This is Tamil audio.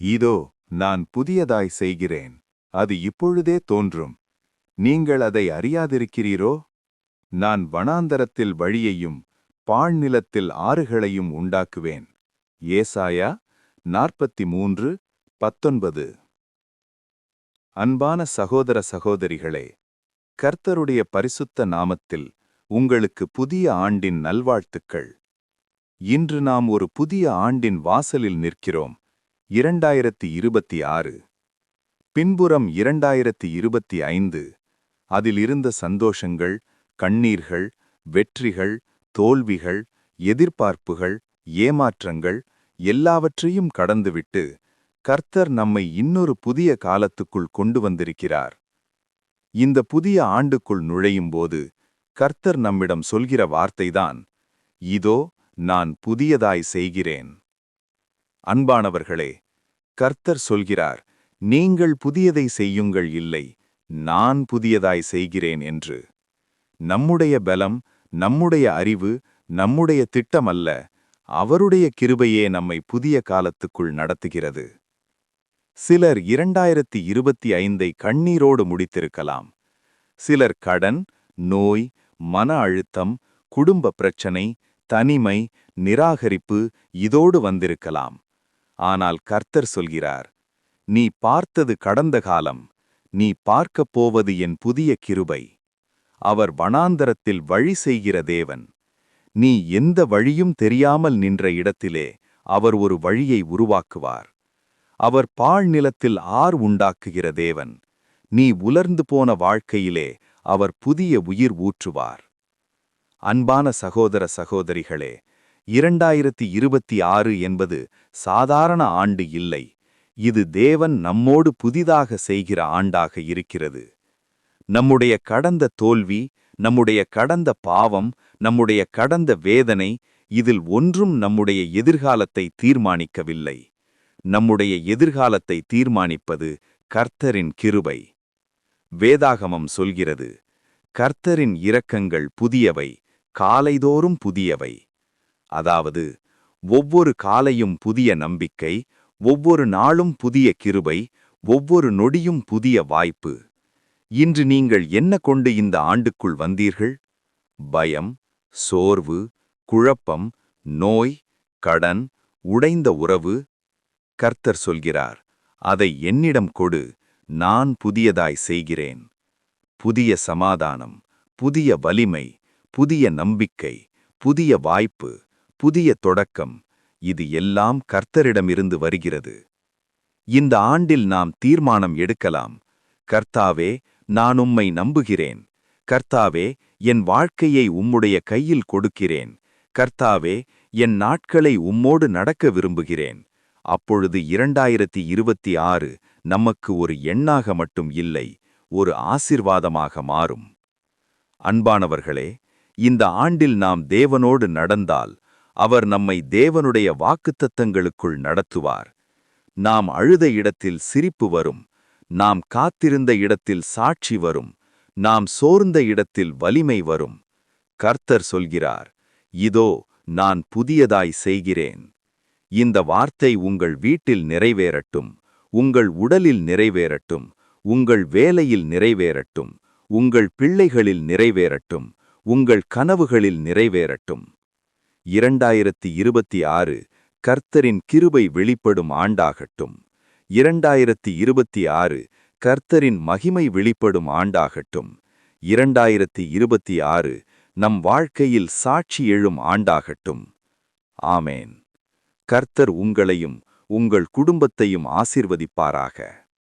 இதோ நான் புதியதாய் செய்கிறேன். அது இப்பொழுதே தோன்றும். நீங்கள் அதை அறியாதிருக்கிறீரோ? நான் வனாந்தரத்தில் வழியையும் பாழ்நிலத்தில் ஆறுகளையும் உண்டாக்குவேன். ஏசாயா நாற்பத்தி மூன்று பத்தொன்பது. அன்பான சகோதர சகோதரிகளே கர்த்தருடைய பரிசுத்த நாமத்தில் உங்களுக்கு புதிய ஆண்டின் நல்வாழ்த்துக்கள். இன்று நாம் ஒரு புதிய ஆண்டின் வாசலில் நிற்கிறோம். இரண்டாயிரத்தி இருபத்தி ஆறு. பின்புறம் இரண்டாயிரத்தி இருபத்தி ஐந்து அதில் இருந்த சந்தோஷங்கள் கண்ணீர்கள் வெற்றிகள் தோல்விகள் எதிர்பார்ப்புகள் ஏமாற்றங்கள் எல்லாவற்றையும் கடந்துவிட்டு கர்த்தர் நம்மை இன்னொரு புதிய காலத்துக்குள் கொண்டு வந்திருக்கிறார். இந்த புதிய ஆண்டுக்குள் நுழையும்போது கர்த்தர் நம்மிடம் சொல்கிற வார்த்தைதான் இதோ நான் புதியதாய் செய்கிறேன். அன்பானவர்களே கர்த்தர் சொல்கிறார் நீங்கள் புதியதை செய்யுங்கள் இல்லை நான் புதியதாய் செய்கிறேன் என்று. நம்முடைய பலம் நம்முடைய அறிவு நம்முடைய திட்டமல்ல அவருடைய கிருபையே நம்மை புதிய காலத்துக்குள் நடத்துகிறது. சிலர் இரண்டாயிரத்தி இருபத்தி ஐந்தை கண்ணீரோடு முடித்திருக்கலாம். சிலர் கடன் நோய் மன அழுத்தம் குடும்ப பிரச்சனை தனிமை நிராகரிப்பு இதோடு வந்திருக்கலாம். ஆனால் கர்த்தர் சொல்கிறார் நீ பார்த்தது கடந்த காலம் நீ பார்க்கப் போவது என் புதிய கிருபை. அவர் வனாந்தரத்தில் வழி செய்கிற தேவன். நீ எந்த வழியும் தெரியாமல் நின்ற இடத்திலே அவர் ஒரு வழியை உருவாக்குவார். அவர் பாழ் நிலத்தில் ஆர் உண்டாக்குகிற தேவன். நீ உலர்ந்து போன வாழ்க்கையிலே அவர் புதிய உயிர் ஊற்றுவார். அன்பான சகோதர சகோதரிகளே இரண்டாயிரத்தி இருபத்தி ஆறு என்பது சாதாரண ஆண்டு இல்லை. இது தேவன் நம்மோடு புதிதாக செய்கிற ஆண்டாக இருக்கிறது. நம்முடைய கடந்த தோல்வி நம்முடைய கடந்த பாவம் நம்முடைய கடந்த வேதனை இதில் ஒன்றும் நம்முடைய எதிர்காலத்தை தீர்மானிக்கவில்லை. நம்முடைய எதிர்காலத்தை தீர்மானிப்பது கர்த்தரின் கிருபை. வேதாகமம் சொல்கிறது கர்த்தரின் இரக்கங்கள் புதியவை காலைதோறும் புதியவை. அதாவது ஒவ்வொரு காலையும் புதிய நம்பிக்கை ஒவ்வொரு நாளும் புதிய கிருபை ஒவ்வொரு நொடியும் புதிய வாய்ப்பு. இன்று நீங்கள் என்ன கொண்டு இந்த ஆண்டுக்குள் வந்தீர்கள்? பயம் சோர்வு குழப்பம் நோய் கடன் உடைந்த உறவு. கர்த்தர் சொல்கிறார் அதை என்னிடம் கொடு நான் புதியதாய் செய்கிறேன். புதிய சமாதானம் புதிய வலிமை புதிய நம்பிக்கை புதிய வாய்ப்பு. புதிய தொடக்கம். இது எல்லாம் கர்த்தரிடமிருந்து வருகிறது. இந்த ஆண்டில் நாம் தீர்மானம் எடுக்கலாம். கர்த்தாவே நான் உம்மை நம்புகிறேன். கர்த்தாவே என் வாழ்க்கையை உம்முடைய கையில் கொடுக்கிறேன். கர்த்தாவே என் நாட்களை உம்மோடு நடக்க விரும்புகிறேன். அப்பொழுது இரண்டாயிரத்தி இருபத்தி ஆறு நமக்கு ஒரு எண்ணாக மட்டும் இல்லை ஒரு ஆசிர்வாதமாக மாறும். அன்பானவர்களே இந்த ஆண்டில் நாம் தேவனோடு நடந்தால் அவர் நம்மை தேவனுடைய வாக்குத்தத்தங்களுக்குள் நடத்துவார். நாம் அழுத இடத்தில் சிரிப்பு வரும். நாம் காத்திருந்த இடத்தில் சாட்சி வரும். நாம் சோர்ந்த இடத்தில் வலிமை வரும். கர்த்தர் சொல்கிறார் இதோ நான் புதியதாய் செய்கிறேன். இந்த வார்த்தை உங்கள் வீட்டில் நிறைவேறட்டும். உங்கள் உடலில் நிறைவேறட்டும். உங்கள் வேலையில் நிறைவேறட்டும். உங்கள் பிள்ளைகளில் நிறைவேறட்டும். உங்கள் கனவுகளில் நிறைவேறட்டும். இரண்டாயிரத்தி இருபத்தி ஆறு கர்த்தரின் கிருபை வெளிப்படும் ஆண்டாகட்டும். இரண்டாயிரத்தி இருபத்தி ஆறு கர்த்தரின் மகிமை வெளிப்படும் ஆண்டாகட்டும். இரண்டாயிரத்தி இருபத்தி ஆறு நம் வாழ்க்கையில் சாட்சி எழும் ஆண்டாகட்டும். ஆமேன். கர்த்தர் உங்களையும் உங்கள் குடும்பத்தையும் ஆசிர்வதிப்பாராக.